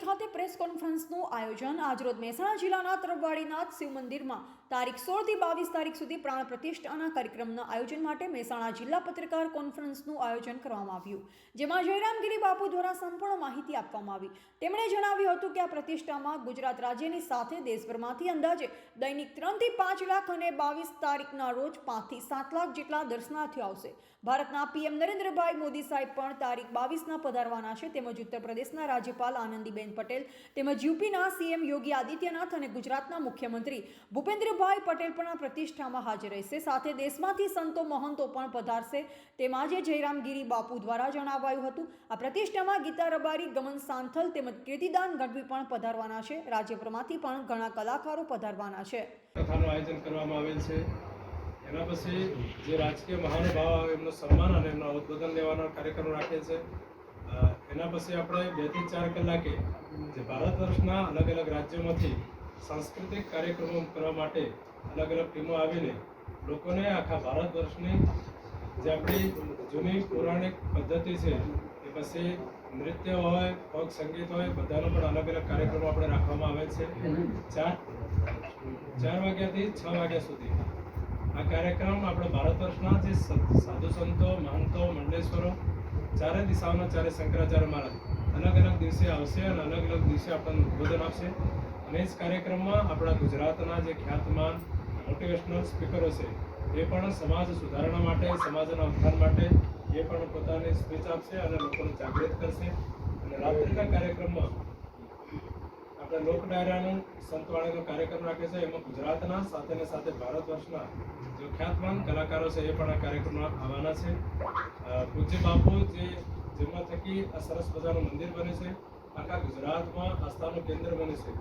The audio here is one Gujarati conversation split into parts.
ખાતે પ્રેસ કોન્ફરન્સનું આયોજન આજરોજ મહેસાણા જિલ્લાના ત્રવાડીનાથ શિવ મંદિરમાં તારીખ સોળથી બાવીસ તારીખ સુધી પ્રાણ પ્રતિષ્ઠાના કાર્યક્રમના આયોજન માટે મહેસાણા જિલ્લા પત્રકાર કોન્ફરન્સનું આયોજન કરવામાં આવ્યું, જેમાં જયરામગીરી બાપુ દ્વારા સંપૂર્ણ માહિતી આપવામાં આવી. તેમણે જણાવ્યું હતું કે આ પ્રતિષ્ઠામાં ગુજરાત રાજ્યની સાથે દેશભરમાંથી અંદાજે દૈનિક ત્રણથી પાંચ લાખ અને બાવીસ તારીખના રોજ પાંચથી સાત લાખ જેટલા દર્શનાર્થીઓ આવશે. ભારતના પીએમ નરેન્દ્રભાઈ મોદી સાહેબ પણ તારીખ બાવીસના પધારવાના છે, તેમજ ઉત્તર પ્રદેશના રાજ્યપાલ આનંદીબેન પટેલ તેમજ યુપીના સીએમ યોગી આદિત્યનાથ અને ગુજરાતના મુખ્યમંત્રી ભૂપેન્દ્રભાઈ પટેલ પણ આ પ્રતિષ્ઠામાં હાજર રહેશે. સાથે દેશમાંથી સંતો મહંતો પણ પધારશે તેમ આજે જયરામગીરી બાપુ દ્વારા જણાવાયું હતું. આ પ્રતિષ્ઠામાં ગીતા રબારી, ગમન સાંથલ તેમજ કીર્તિદાન ગઢવી પણ પધારવાના છે. રાજ્યભરમાંથી પણ ઘણા કલાકારો પધારવાના છે. કથાનું આયોજન કરવામાં આવેલ છે. એના પછી જે રાજકીય મહાનુભાવ આવે એમનું સન્માન અને એમના ઉદ્બોધન લેવાનો કાર્યક્રમ રાખે છે. એના પછી આપણે બેથી ચાર કલાકે જે ભારત વર્ષના અલગ અલગ રાજ્યોમાંથી સાંસ્કૃતિક કાર્યક્રમો કરવા માટે અલગ અલગ ટીમો આવીને લોકોને આખા ભારત વર્ષની જે આપણી જૂની પૌરાણિક પદ્ધતિ છે, એ પછી નૃત્ય હોય ફોક સંગીત હોય, બધાનો પણ અલગ અલગ કાર્યક્રમો આપણે રાખવામાં આવે છે. ચાર ચાર વાગ્યાથી છ વાગ્યા સુધી. આ કાર્યક્રમ આપણે ભારત વર્ષના જે સાધુ સંતો, મહંતો, મંડલેશ્વરો ચારે દિશાઓના ચારે શંકરાચાર્ય મહારાજ અલગ અલગ દિવસે આવશે અને અલગ અલગ દિવસે આપણને ઉદબોધન આપશે. અને જ કાર્યક્રમમાં આપણા ગુજરાતના જે ખ્યાતમાન મોટિવેશનલ સ્પીકરો છે એ પણ સમાજ સુધારણા માટે, સમાજના ઉદ્ધાર માટે, એ પણ પોતાની સ્પીચ આપશે અને લોકોને જાગૃત કરશે. અને રાત્રિના કાર્યક્રમમાં આપણે લોક ડાયરાનું સંતવાણીનો કાર્યક્રમ રાખે છે. એમાં ગુજરાતના સાથે ને સાથે ભારત વર્ષના જે ખ્યાતમાન કલાકારો છે, એ પણ આ કાર્યક્રમમાં આવવાના છે. પૂજ્ય બાપુ જે જેમના થકી આ સરસ મજાનું મંદિર બને છે, આખા ગુજરાતમાં આસ્થાનું કેન્દ્ર બને છે.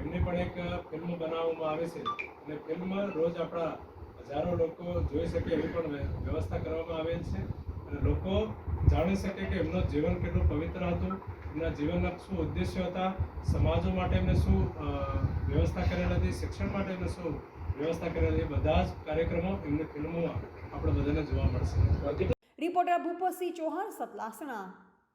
એમની પણ એક ફિલ્મ બનાવવામાં આવે છે. અને ફિલ્મ રોજ આપણા હજારો લોકો જોઈ શકે એવી પણ વ્યવસ્થા કરવામાં આવેલ છે. અને લોકો જાણી શકે કે એમનું જીવન કેટલું પવિત્ર હતું, એમના જીવનના શું ઉદ્દેશ્ય હતા, સમાજો માટે એમને શું વ્યવસ્થા કરેલ હતી, શિક્ષણ માટે એમને શું વ્યવસ્થા કરેલ હતી બધા જ કાર્યક્રમો એમની ફિલ્મોમાં આપણે બધાને જોવા મળશે. રિપોર્ટર ભૂપતસિંહ ચૌહાણ સતલાસણા.